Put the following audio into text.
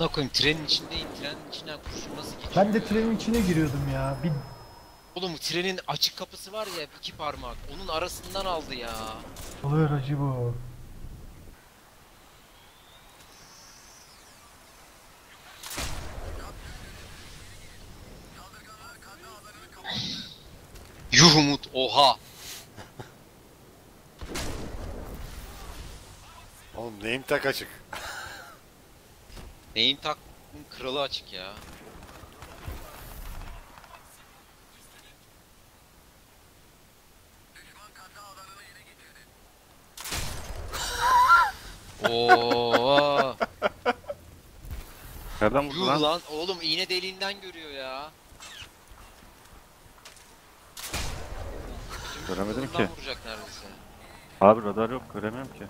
Ne koyayım trenin içindeyim. Trenin içinden kurşun nasıl geçiyor? Ben de trenin içine giriyordum ya. Bir Oğlum trenin açık kapısı var ya iki parmak. Onun arasından aldı ya. oluyor acı bu. Yuh Umut oha. Oğlum neyim tak açık. Neyin taktın kralı açık ya. Oo. Nereden vurdu Yuh lan? lan oğlum iğne deliğinden görüyor ya. Göremedim ki. vuracak neredeyse. Abi radar yok göremiyorum ki.